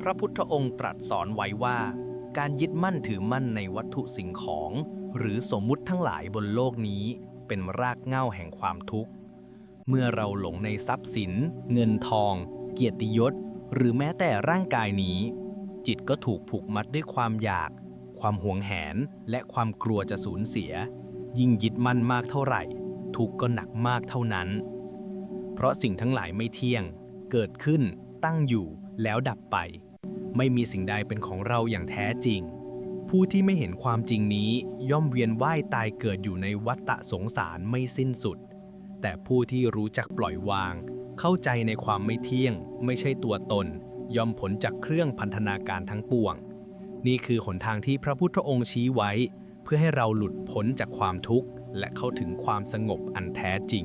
พระพุทธองค์ตรัสสอนไว้ว่า การยึดมั่นถือมั่นในวัตถุสิ่งของ หรือสมมุติทั้งหลายบนโลกนี้ เป็นรากเหง้าแห่งความทุกข์ เมื่อเราหลงในทรัพย์สิน เงินทอง เกียรติยศ หรือแม้แต่ร่างกายนี้ จิตก็ถูกผูกมัดด้วยความอยาก ความหวงแหน และความกลัวจะสูญเสีย ยิ่งยึดมั่นมากเท่าไหร่ ทุกข์ก็หนักมากเท่านั้น เพราะสิ่งทั้งหลายไม่เที่ยง เกิดขึ้นตั้งอยู่แล้วดับไป ไม่มีสิ่งใดเป็นของเราอย่างแท้จริง ผู้ที่ไม่เห็นความจริงนี้ย่อมเวียนว่ายตายเกิดอยู่ในวัฏะสงสารไม่สิ้นสุด แต่ผู้ที่รู้จักปล่อยวาง เข้าใจในความไม่เที่ยง ไม่ใช่ตัวตน ย่อมผลจากเครื่องพันธนาการทั้งปวง นี่คือหนทางที่พระพุทธองค์ชี้ไว้ เพื่อให้เราหลุดพ้นจากความทุกข์ และเข้าถึงความสงบอันแท้จริง